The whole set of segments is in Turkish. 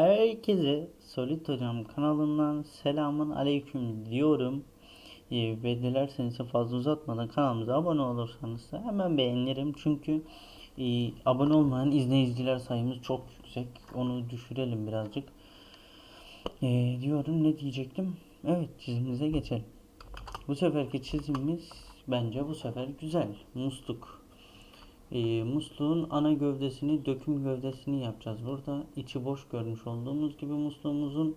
Herkese Solid Hocam kanalından selamun aleyküm diyorum. Ee, ve dilerseniz fazla uzatmadan kanalımıza abone olursanız da hemen beğenirim. Çünkü e, abone olmayan izleyiciler sayımız çok yüksek. Onu düşürelim birazcık. Ee, diyorum ne diyecektim? Evet çizimimize geçelim. Bu seferki çizimimiz bence bu sefer güzel. Musluk. E, musluğun ana gövdesini, döküm gövdesini yapacağız. Burada içi boş görmüş olduğumuz gibi musluğumuzun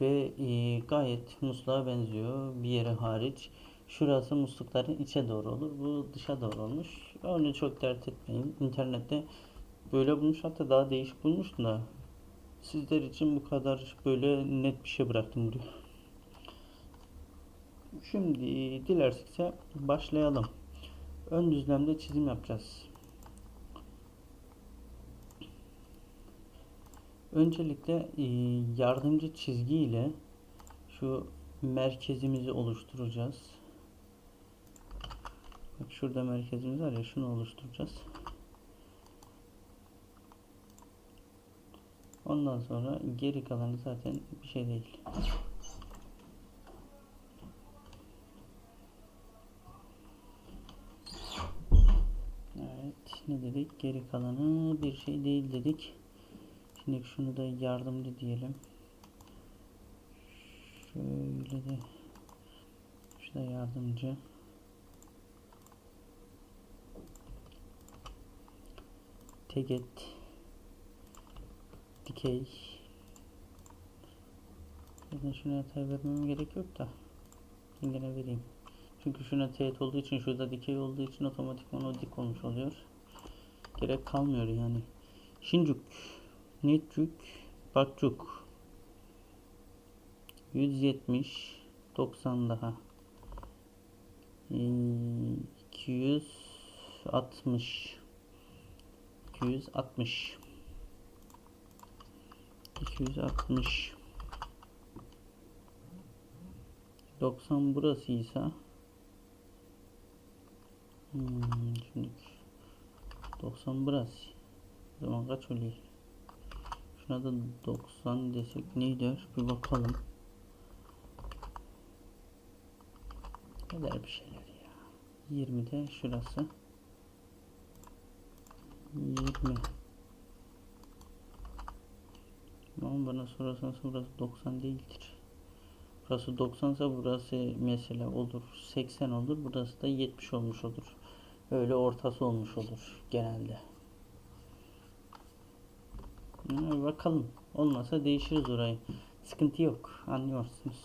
ve e, gayet musluğa benziyor bir yeri hariç. Şurası muslukların içe doğru olur. Bu dışa doğru olmuş. Öyle çok dert etmeyin. İnternette böyle bulmuş hatta daha değişik bulmuş da sizler için bu kadar böyle net bir şey bıraktım buraya. Şimdi dilersekse başlayalım. Ön düzlemde çizim yapacağız. Öncelikle e, yardımcı çizgi ile şu merkezimizi oluşturacağız. Bak şurada merkezimiz var ya şunu oluşturacağız. Ondan sonra geri kalanı zaten bir şey değil. Evet ne dedik? Geri kalanı bir şey değil dedik. Şimdi şunu da yardımcı diyelim. Şöyle de şu da yardımcı. Teget dikey Zaten şuna yatay vermem gerek yok da ben gene vereyim. Çünkü şuna teğet olduğu için şurada dikey olduğu için otomatikman o dik olmuş oluyor. Gerek kalmıyor yani. Şincuk Netcük Bakcuk 170 90 daha. 260 260 260 90 burasıysa. Hmm, şimdi 90 burası. O zaman kaç oluyor Şuna da 90 desek ne der? Bir bakalım. Ne der bir şeyler ya. 20 de şurası. 20. Ama bana sorarsanız burası 90 değildir. Burası 90 ise burası mesela olur 80 olur. Burası da 70 olmuş olur. Öyle ortası olmuş olur genelde. Ha, bakalım. Olmasa değişiriz orayı. Sıkıntı yok. Anlıyorsunuz.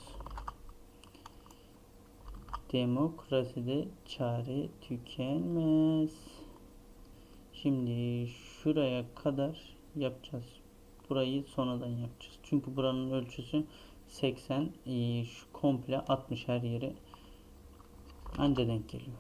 Demokraside çare tükenmez. Şimdi şuraya kadar yapacağız. Burayı sonradan yapacağız. Çünkü buranın ölçüsü 80. Ee, şu komple 60 her yere anca denk geliyor.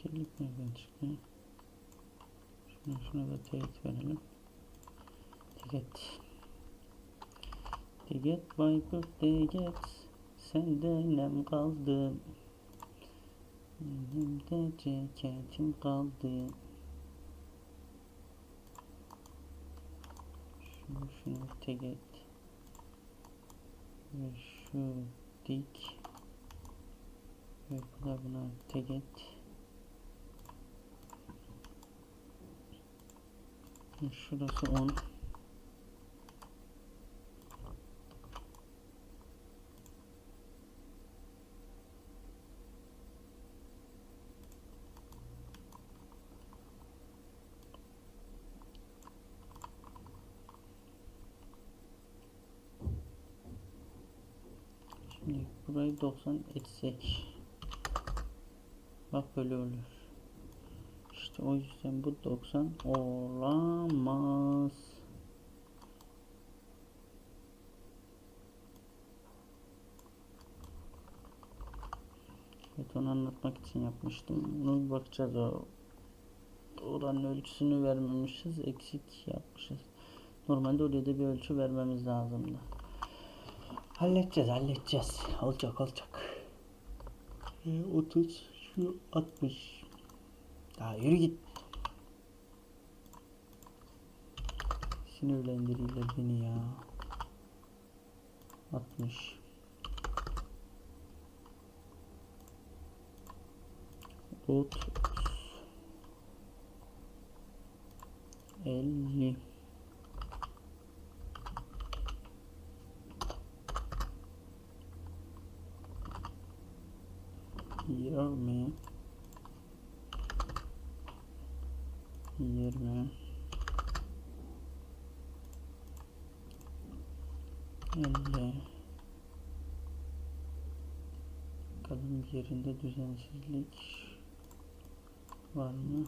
Dikeylik nereden çıktı? Şuna, şuna da teyit verelim. Tiget. Tiget Bayburt Tiget. Sende nem kaldı. Benim de ceketim kaldı. Şunu şunu Tiget. Ve şu dik. Ve bu buna Tiget. Şurası 10. Şimdi burayı 90 etsek. Bak böyle olur. O yüzden bu 90 olamaz. Evet onu anlatmak için yapmıştım. Bunu bakacağız o oranın ölçüsünü vermemişiz. Eksik yapmışız. Normalde oraya da bir ölçü vermemiz lazımdı. Halledeceğiz halledeceğiz. Olacak olacak. Ee, 30 şu 60. Daha yürü git. Sinirlendiriyorlar beni ya. 60. Otuz. 50. 50 Kadın yerinde düzensizlik var mı?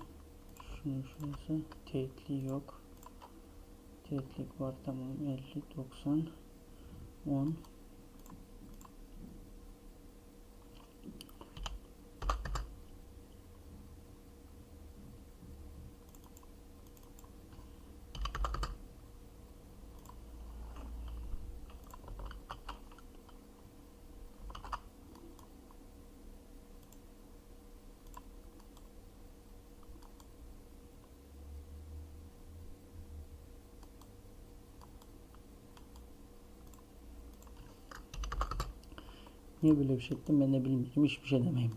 Şunun şurası teyitli yok. Teyitlik var tamam 50 90 10 Niye böyle bir şey ettim ben de bilmiyorum. Hiçbir şey demeyeyim.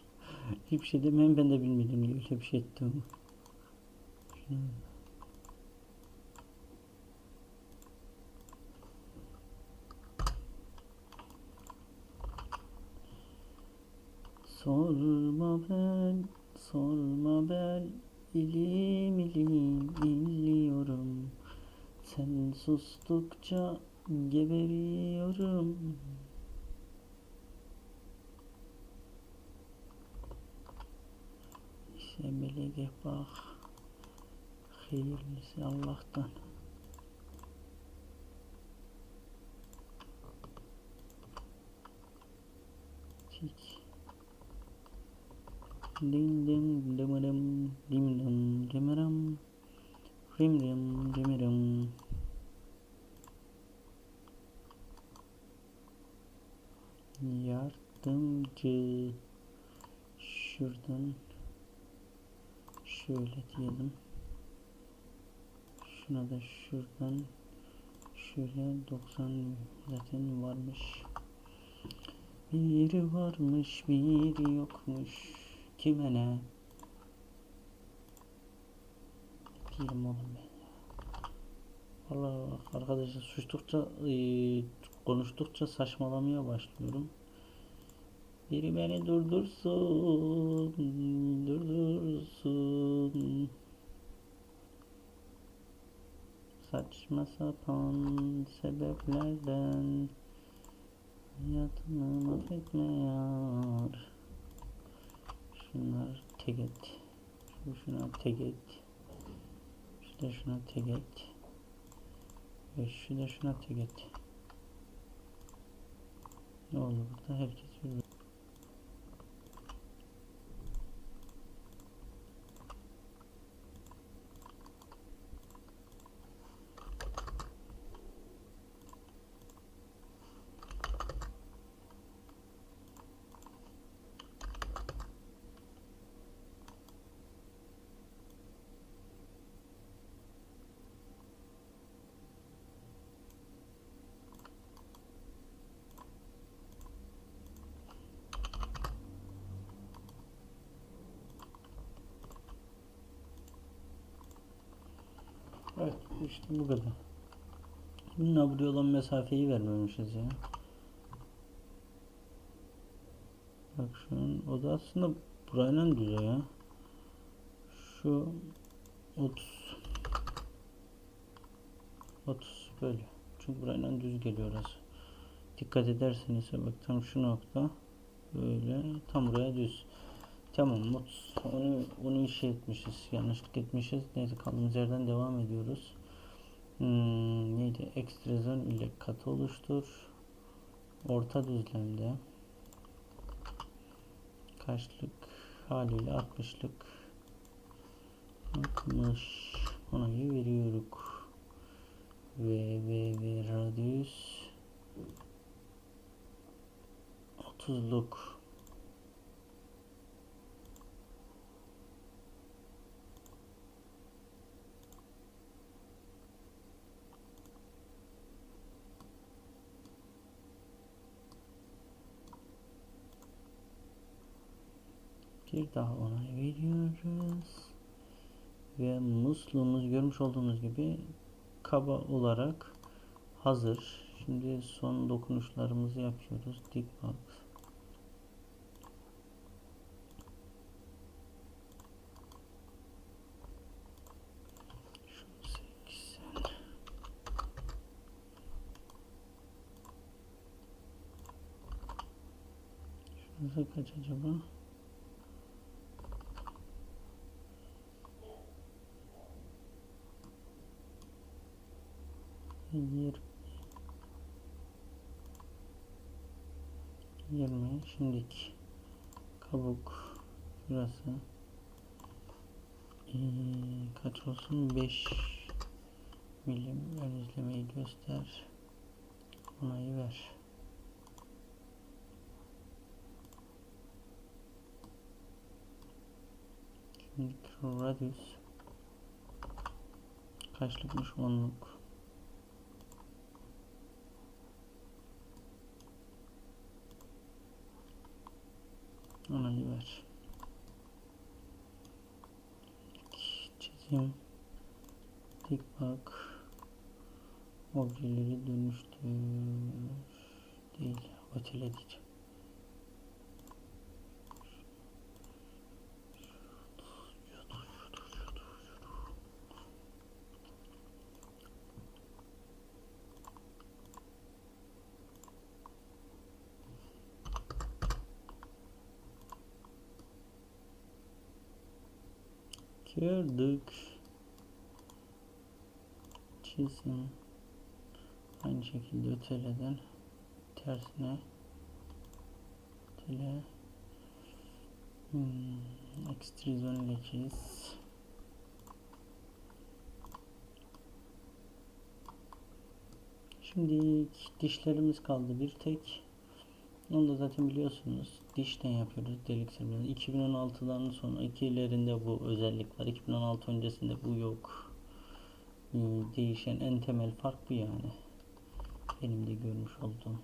Hiçbir şey demeyeyim ben de bilmiyorum niye öyle bir şey ettim. Sorma ben, sorma ben, ilim ilim inliyorum. Sen sustukça geberiyorum. Sen melege bak. Hayırlısı Allah'tan. Çek. Dim dim dımırım dim dim dımırım rim dim dımırım Yardımcı şuradan şöyle diyelim. Şuna da şuradan şöyle 90 zaten varmış. Biri varmış biri yokmuş. Kime ne? Diyelim oğlum ben ya. Valla arkadaşlar sustukça konuştukça saçmalamaya başlıyorum biri beni durdursun, durdursun. Saçma sapan sebeplerden hayatımı mahvetme yar. Şunlar tek et. Şu şuna tek et. Şu da şuna tek et. Ve şu da şuna tek et. Ne oldu burada? Herkes bir İşte bu kadar. Bununla buraya olan mesafeyi vermemişiz ya. Bak şu an o da aslında burayla düze ya. Şu 30 30 böyle. Çünkü burayla düz geliyor orası. Dikkat ederseniz bak tam şu nokta böyle tam buraya düz. Tamam 30. Onu, onu işe etmişiz. Yanlışlık etmişiz. Neyse kaldığımız yerden devam ediyoruz. Hmm, neydi? Ekstrezon ile katı oluştur. Orta düzlemde kaçlık haliyle 60'lık 60 onayı veriyoruz. Ve ve ve radius 30'luk Daha onay veriyoruz. Ve musluğumuz görmüş olduğunuz gibi kaba olarak hazır. Şimdi son dokunuşlarımızı yapıyoruz. Şu 80. Şurası kaç acaba? Yirmi. 20 şimdiki kabuk burası ee, kaç olsun? 5 milim. Ön izlemeyi göster. Onayı ver. Şimdi radius. Kaçlıkmış? Onluk onayı ver dik bak. Objeleri dönüştür. Değil. Ötele Gördük. Çizim. Aynı şekilde öteleden tersine ötele hmm, ekstrizyon çiz. Şimdi dişlerimiz kaldı bir tek. Onu da zaten biliyorsunuz. Dişten yapıyoruz delik sırrını. 2016'dan sonra ikilerinde bu özellik var. 2016 öncesinde bu yok. Hmm, Değişen en temel fark bu yani. Benim de görmüş olduğum.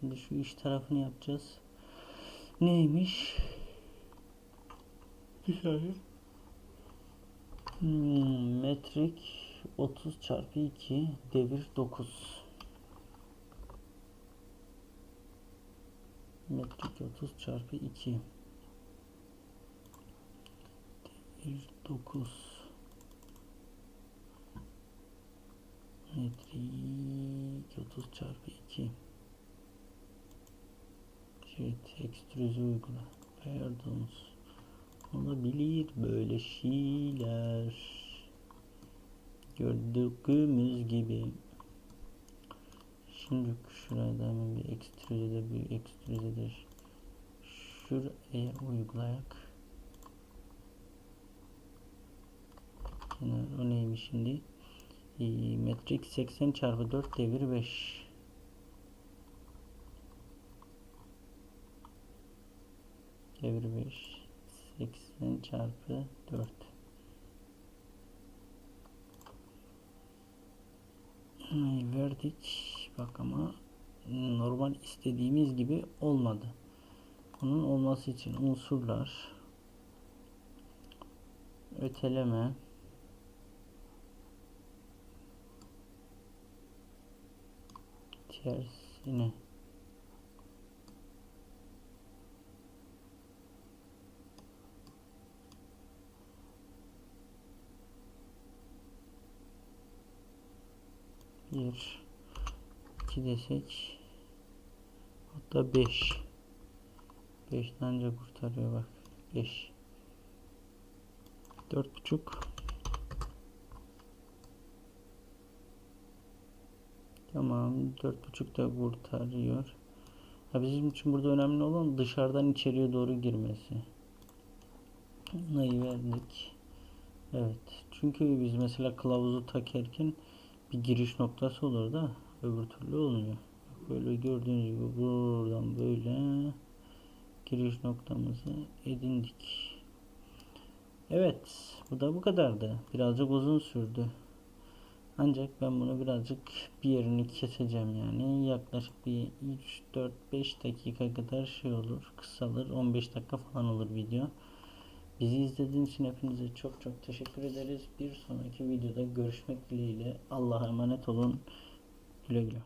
Şimdi şu iş tarafını yapacağız. Neymiş? Bir saniye. Hmm, metrik 30 çarpı 2 devir 9. metrik 30 çarpı 2 devir 9 metrik 30 çarpı 2 evet ekstrüze uygula. Pardon olabilir böyle şeyler. Gördüğümüz gibi Şimdi şurada hemen bir ekstrüze bir ekstrüzedir. Şuraya uygulayak. O neymiş şimdi? E, metrik 80 çarpı 4 devir 5. Devir 5. 80 çarpı 4. verdik. Bak ama normal istediğimiz gibi olmadı. Bunun olması için unsurlar öteleme tersine bir iki desek, hatta beş. Beşten önce kurtarıyor bak. Beş. Dört buçuk. Tamam. Dört buçuk da kurtarıyor. Ha bizim için burada önemli olan dışarıdan içeriye doğru girmesi. Bunayı verdik. Evet. Çünkü biz mesela kılavuzu takarken bir giriş noktası olur da öbür türlü olmuyor. Böyle gördüğünüz gibi buradan böyle giriş noktamızı edindik. Evet, bu da bu kadardı. Birazcık uzun sürdü. Ancak ben bunu birazcık bir yerini keseceğim yani. Yaklaşık bir 3 4 5 dakika kadar şey olur. Kısalır. 15 dakika falan olur video. Bizi izlediğiniz için hepinize çok çok teşekkür ederiz. Bir sonraki videoda görüşmek dileğiyle. Allah'a emanet olun. Güle güle.